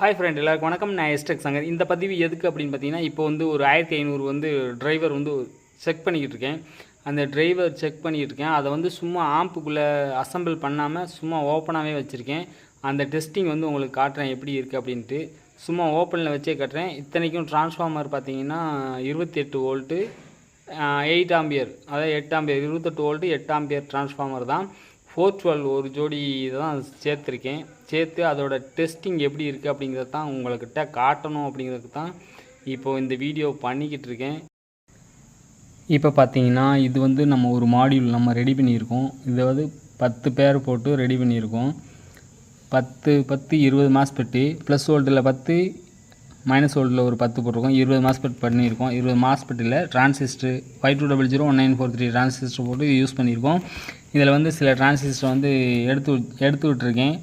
Hi friend எல்லாருக்கும் வணக்கம். நான் எஸ்டெக் சங்கர். இந்த பதிவு எதுக்கு அப்படின்னு பார்த்தீங்கன்னா இப்போ வந்து ஒரு ஆயிரத்தி ஐநூறு வந்து டிரைவர் வந்து செக் பண்ணிக்கிட்டு இருக்கேன். அந்த டிரைவர் செக் பண்ணிக்கிட்டு இருக்கேன். அதை வந்து சும்மா ஆம்புக்குள்ளே அசெம்பிள் பண்ணாமல் சும்மா ஓப்பனாகவே வச்சுருக்கேன். அந்த டெஸ்டிங் வந்து உங்களுக்கு காட்டுறேன் எப்படி இருக்குது அப்படின்ட்டு. சும்மா ஓப்பனில் வச்சே காட்டுறேன். இத்தனைக்கும் டிரான்ஸ்ஃபார்மர் பார்த்தீங்கன்னா இருபத்தி எட்டு வோல்ட்டு எயிட் ஆம்பியர் அதாவது எட்டு ஆம்பியர் இருபத்தெட்டு வோல்ட்டு எட்டு ஆம்பியர் டிரான்ஸ்ஃபார்மர் தான். ஃபோர் டுவெல் ஒரு ஜோடி தான் சேர்த்துருக்கேன். சேர்த்து அதோட டெஸ்டிங் எப்படி இருக்குது அப்படிங்கிறத தான் உங்கள்கிட்ட காட்டணும் அப்படிங்கிறது தான் இப்போது இந்த வீடியோ பண்ணிக்கிட்டு இருக்கேன். இப்போ பார்த்தீங்கன்னா இது வந்து நம்ம ஒரு மாடியூல் நம்ம ரெடி பண்ணியிருக்கோம். இதை வந்து பத்து பேர் போட்டு ரெடி பண்ணியிருக்கோம். பத்து பத்து இருபது மாஸ்பெட்டு ப்ளஸ் ஓல்டில் பத்து மைனஸ் ஓல்டில் ஒரு பத்து போட்டிருக்கோம். இருபது மாஸ்பெட் பண்ணியிருக்கோம். இருபது மாஸ்பெட்டில் transistor five two double zero one nine four three transistor போட்டு யூஸ் பண்ணியிருக்கோம். இதில் வந்து சில டிரான்சிஸ்டர் வந்து எடுத்து எடுத்து விட்டுருக்கேன்.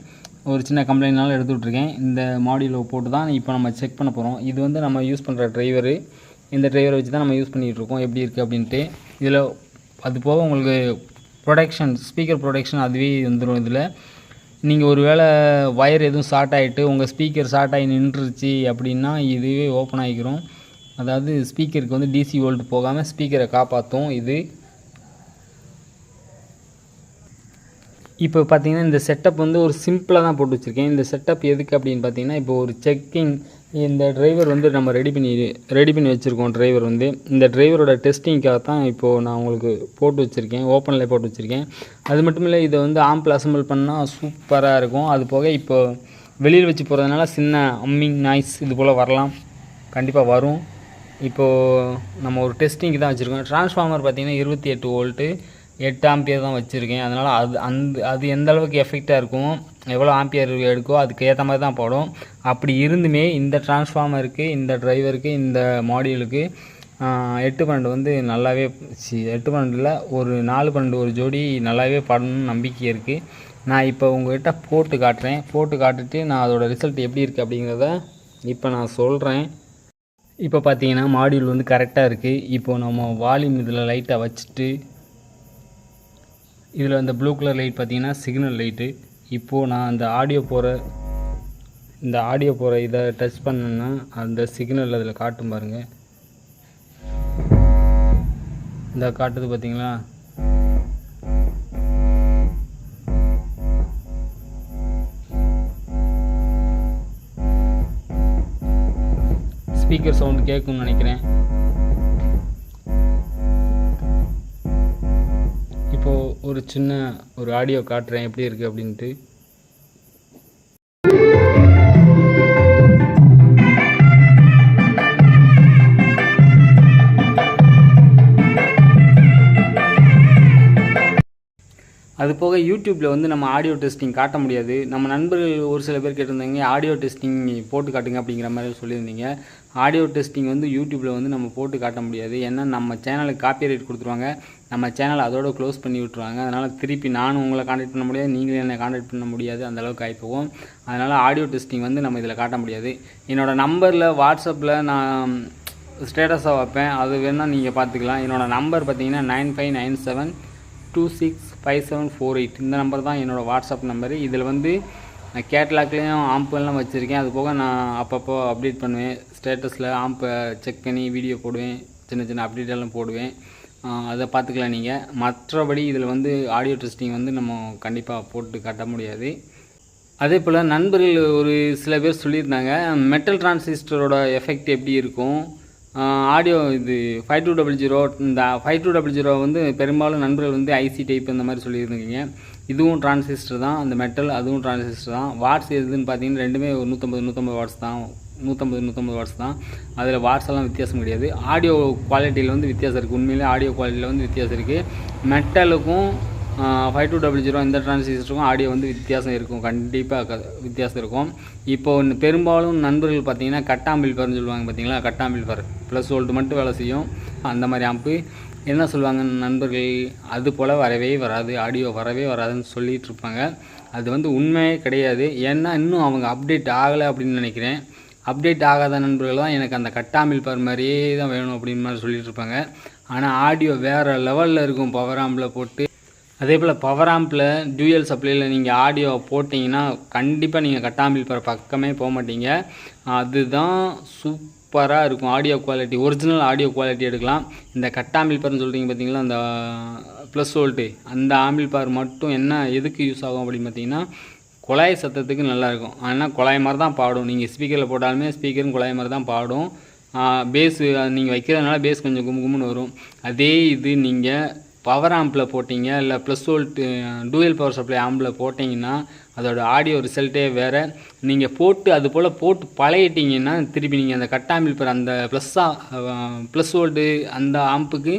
ஒரு சின்ன கம்ப்ளைண்ட்னால எடுத்து விட்ருக்கேன் இந்த மாடியில் போட்டு தான் இப்போ நம்ம செக் பண்ண போகிறோம் இது வந்து நம்ம யூஸ் பண்ணுற டிரைவரு இந்த டிரைவரை வச்சு தான் நம்ம யூஸ் பண்ணிகிட்ருக்கோம் எப்படி இருக்குது அப்படின்ட்டு. இதில் அது போக உங்களுக்கு ப்ரொடக்ஷன் ஸ்பீக்கர் ப்ரொடக்ஷன் அதுவே வந்துடும் இதில். நீங்கள் ஒரு வேளை ஒயர் எதுவும் ஷார்ட் ஆகிட்டு உங்கள் ஸ்பீக்கர் ஷார்ட் ஆகி நின்றுச்சு அப்படின்னா இதுவே ஓப்பன் ஆகிக்கிறோம் அதாவது ஸ்பீக்கருக்கு வந்து டிசி வோல்ட் போகாமல் ஸ்பீக்கரை காப்பாற்றும் இது. இப்போ பார்த்தீங்கன்னா இந்த செட்டப் வந்து ஒரு சிம்பிளாக தான் போட்டு வச்சுருக்கேன். இந்த செட்டப் எதுக்கு அப்படின்னு பார்த்தீங்கன்னா இப்போ ஒரு செக்கிங் இந்த டிரைவர் வந்து நம்ம ரெடி பண்ணி ரெடி பண்ணி வச்சுருக்கோம் டிரைவர் வந்து. இந்த டிரைவரோட டெஸ்டிங்காக தான் இப்போது நான் உங்களுக்கு போட்டு வச்சுருக்கேன் ஓப்பனில் போட்டு வச்சுருக்கேன். அது மட்டும் இல்லை இதை வந்து ஆம்பில் அசம்பிள் பண்ணால் சூப்பராக இருக்கும். அது போக இப்போ வெளியில் வச்சு போகிறதுனால சின்ன அம்மிங் நாய்ஸ் இது போல் வரலாம். கண்டிப்பாக வரும். இப்போது நம்ம ஒரு டெஸ்டிங்க்கு தான் வச்சுருக்கோம். ட்ரான்ஸ்ஃபார்மர் பார்த்திங்கன்னா இருபத்தி எட்டு வோல்ட்டு எட்டு ஆம்பியர் தான் வச்சுருக்கேன். அதனால் அது அந்த அது எந்த அளவுக்கு எஃபெக்டாக இருக்கும்? எவ்வளோ ஆம்பியர் எடுக்கோ அதுக்கு ஏற்ற மாதிரி தான் போடும். அப்படி இருந்துமே இந்த டிரான்ஸ்ஃபார்மருக்கு இந்த டிரைவருக்கு இந்த மாடியூலுக்கு எட்டு பன்னெண்டு வந்து நல்லாவே சி எட்டு பன்னெண்டில் ஒரு நாலு பன்னெண்டு ஒரு ஜோடி நல்லாவே படணும்னு நம்பிக்கை இருக்குது நான் இப்போ உங்கள்கிட்ட போட்டு காட்டுறேன். போட்டு காட்டுட்டு நான் அதோடய ரிசல்ட் எப்படி இருக்குது அப்படிங்கிறத இப்போ நான் சொல்கிறேன் இப்போ பார்த்தீங்கன்னா மாடியூல் வந்து கரெக்டாக இருக்குது இப்போ நம்ம வால்யூம் இதில் லைட்டாக வச்சுட்டு இதில் அந்த ப்ளூ கலர் லைட் பார்த்திங்கன்னா சிக்னல் லைட்டு. இப்போது நான் அந்த ஆடியோ போகிற இந்த ஆடியோ போகிற இதை டச் பண்ணேன்னா அந்த சிக்னல் அதில் காட்டும் பாருங்கள் இந்த காட்டுது பார்த்தீங்களா? ஸ்பீக்கர் சவுண்ட் கேட்கும்னு நினைக்கிறேன். ஒரு சின்ன ஒரு ஆடியோ காட்டுறேன் எப்படி இருக்குது அப்படின்ட்டு. அது போக யூடியூப்பில் வந்து நம்ம ஆடியோ டெஸ்டிங் காட்ட முடியாது. நம்ம நண்பர்கள் ஒரு சில பேர் கேட்டிருந்தாங்க ஆடியோ டெஸ்டிங் போட்டு காட்டுங்க அப்படிங்கிற மாதிரி சொல்லியிருந்தீங்க. ஆடியோ டெஸ்டிங் வந்து யூடியூப்பில் வந்து நம்ம போட்டு காட்ட முடியாது. ஏன்னா நம்ம சேனலுக்கு காப்பி ரைட் கொடுத்துருவாங்க. நம்ம சேனலை அதோட க்ளோஸ் பண்ணி விட்ருவாங்க அதனால் திருப்பி நானும் உங்களை காண்டாக்ட் பண்ண முடியாது நீங்களும் என்னை காண்டாக்ட் பண்ண முடியாது. அந்த அளவுக்கு ஆகிப்போகும் அதனால் ஆடியோ டெஸ்டிங் வந்து நம்ம இதில் காட்ட முடியாது. என்னோடய நம்பரில் வாட்ஸ்அப்பில் நான் ஸ்டேட்டஸாக வைப்பேன். அது வேணால் நீங்கள் பார்த்துக்கலாம். என்னோடய நம்பர் பார்த்தீங்கன்னா nine five nine seven two six five seven four eight இந்த நம்பர் தான் என்னோடய வாட்ஸ்அப் நம்பரு இதில் வந்து நான் கேட்லாக்லேயும் ஆம்பெல்லாம் வச்சுருக்கேன். அது போக நான் அப்பப்போ அப்டேட் பண்ணுவேன். ஸ்டேட்டஸில் ஆம்பை செக் பண்ணி வீடியோ போடுவேன். சின்ன சின்ன அப்டேட் எல்லாம் போடுவேன். அதை பார்த்துக்கலாம் நீங்கள் மற்றபடி இதில் வந்து ஆடியோ டெஸ்டிங் வந்து நம்ம கண்டிப்பாக போட்டு காட்ட முடியாது. அதே போல் நண்பர்கள் ஒரு சில பேர் சொல்லியிருந்தாங்க மெட்டல் டிரான்சிஸ்டரோட எஃபெக்ட் எப்படி இருக்கும்? ஆடியோ இது ஃபைவ் டூ டபுள் ஜீரோ இந்த ஃபைவ் டூ டபுள் ஜீரோ வந்து பெரும்பாலும் நண்பர்கள் வந்து ஐசி டைப் இந்த மாதிரி சொல்லியிருந்தீங்க. இதுவும் டிரான்சிஸ்டர் தான் அந்த மெட்டல் அதுவும் டிரான்சிஸ்டர் தான். வாட்ஸ் எதுன்னு பார்த்தீங்கன்னா ரெண்டுமே ஒரு நூற்றம்பது நூற்றம்பது வாட்ஸ் தான். நூற்றம்பது நூற்றம்பது வாட்ஸ் தான். அதில் வாட்ஸ் எல்லாம் வித்தியாசம் கிடையாது. ஆடியோ குவாலிட்டியில் வந்து வித்தியாசம் இருக்குது உண்மையிலே ஆடியோ குவாலிட்டியில் வந்து வித்தியாசம் இருக்குது மெட்டலுக்கும் ஃபைவ் டூ டபுள் ஜீரோ இந்த டிரான்சிஸ்டருக்கும் ஆடியோ வந்து வித்தியாசம் இருக்கும். கண்டிப்பாக வித்தியாசம் இருக்கும். இப்போ ஒன்று பெரும்பாலும் நண்பர்கள் பார்த்தீங்கன்னா கட்டாம்பில்பர்னு சொல்லுவாங்க பார்த்தீங்களா? கட்டாம்பில்பர் ப்ளஸ் வோல்ட் மட்டும் வேலை செய்யும். அந்த மாதிரி ஆம்பு என்ன சொல்லுவாங்க நண்பர்கள்? அது போல் வரவே வராது. ஆடியோ வரவே வராதுன்னு சொல்லிகிட்டு இருப்பாங்க. அது வந்து உண்மையே கிடையாது. ஏன்னா இன்னும் அவங்க அப்டேட் ஆகலை அப்படின்னு நினைக்கிறேன். அப்டேட் ஆகாத நண்பர்கள் தான் எனக்கு அந்த கட்டாமில் பார் மாதிரியே தான் வேணும் அப்படின்னு மாதிரி சொல்லிகிட்டு இருப்பாங்க. ஆனால் ஆடியோ வேறு லெவலில் இருக்கும் பவர் ஆம்பில் போட்டு. அதே போல் பவர் ஆம்பில் டியூயல் சப்ளையில் நீங்கள் ஆடியோ போட்டிங்கன்னா கண்டிப்பாக நீங்கள் கட்டாம்பில் பக்கமே போக மாட்டீங்க. அதுதான் சூப்பராக இருக்கும். Audio quality original audio quality எடுக்கலாம். இந்த கட்டாம்பில் சொல்கிறீங்க பார்த்தீங்களா அந்த ப்ளஸ் வோல்ட்டு அந்த ஆம்பிள் பார் மட்டும் என்ன எதுக்கு யூஸ் ஆகும் அப்படின்னு பார்த்தீங்கன்னா குழாய் சத்தத்துக்கு நல்லாயிருக்கும் ஆனால் குழாய் மாதிரி தான் பாடும். நீங்கள் ஸ்பீக்கரில் போட்டாலுமே ஸ்பீக்கரும் குழாய் மாதிரி தான் பாடும். பேஸு நீங்கள் வைக்கிறதுனால பேஸ் கொஞ்சம் கும்பு கும்புன்னு வரும். அதே இது நீங்கள் பவர் ஆம்பில் போட்டிங்க இல்லை plus volt dual power supply ஆம்பில் போட்டிங்கன்னா அதோட ஆடியோ ரிசல்ட்டே வேறு. நீங்கள் போட்டு அது போல் போட்டு பழகிட்டீங்கன்னா திருப்பி நீங்கள் அந்த கட்டாம்பில் பெற அந்த ப்ளஸ்ஸாக ப்ளஸ் வோல்ட்டு அந்த ஆம்புக்கு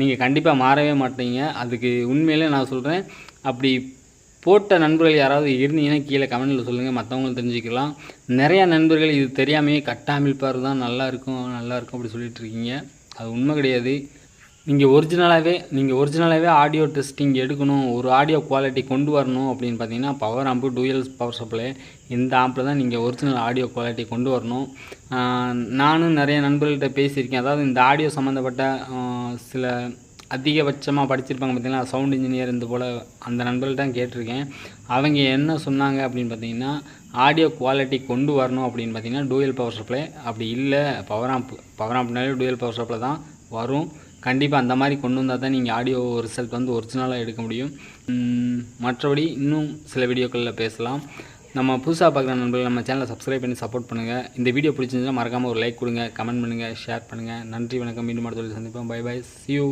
நீங்கள் கண்டிப்பாக மாறவே மாட்டீங்க. அதுக்கு உண்மையிலே நான் சொல்கிறேன் அப்படி போட்ட நண்பர்கள் யாராவது இருந்தீங்கன்னா கீழே கமெண்ட்டில் சொல்லுங்கள் மற்றவங்களும் தெரிஞ்சுக்கலாம். நிறையா நண்பர்கள் இது தெரியாமையே கட்டாமில் பார் தான் நல்லா இருக்கும் அப்படி சொல்லிகிட்டு இருக்கீங்க. அது உண்மை கிடையாது. நீங்கள் ஒரிஜினலாகவே நீங்கள் ஒரிஜினலாகவே ஆடியோ டெஸ்டிங் எடுக்கணும் ஒரு ஆடியோ குவாலிட்டி கொண்டு வரணும் அப்படின்னு பார்த்தீங்கன்னா power amp dual power supply இந்த ஆம்பில் தான் நீங்கள் ஒரிஜினல் ஆடியோ குவாலிட்டி கொண்டு வரணும். நானும் நிறைய நண்பர்கள்ட்ட பேசியிருக்கேன். அதாவது இந்த ஆடியோ சம்மந்தப்பட்ட சில அதிகபட்சமாக படிச்சிருப்பாங்க பார்த்தீங்கன்னா சவுண்ட் இன்ஜினியர் இந்த போல் அந்த நண்பர்கள்ட்ட கேட்டிருக்கேன். அவங்க என்ன சொன்னாங்க அப்படின்னு பார்த்தீங்கன்னா ஆடியோ குவாலிட்டி கொண்டு வரணும் அப்படின்னு பார்த்தீங்கன்னா டூயல் பவர் சப்ளை அப்படி இல்லை. பவர் ஆம்ப் பவர் ஆம்ப்னாலே டூயல் பவர் சப்ளை தான் வரும். கண்டிப்பாக அந்த மாதிரி கொண்டு வந்தால் தான் நீங்கள் ஆடியோ ரிசல்ட் வந்து ஒரிஜினலாக எடுக்க முடியும். மற்றபடி இன்னும் சில வீடியோக்களில் பேசலாம். நம்ம புதுசாக பார்க்குற நண்பர்கள் நம்ம சேனலை சப்ஸ்கிரைப் பண்ணி சப்போர்ட் பண்ணுங்கள் இந்த வீடியோ பிடிச்சிருந்தால் மறக்காமல் ஒரு லைக் கொடுங்க கமெண்ட் பண்ணுங்கள் ஷேர் பண்ணுங்கள் நன்றி வணக்கம். மீண்டும் அடுத்த சந்திப்போம். By by see you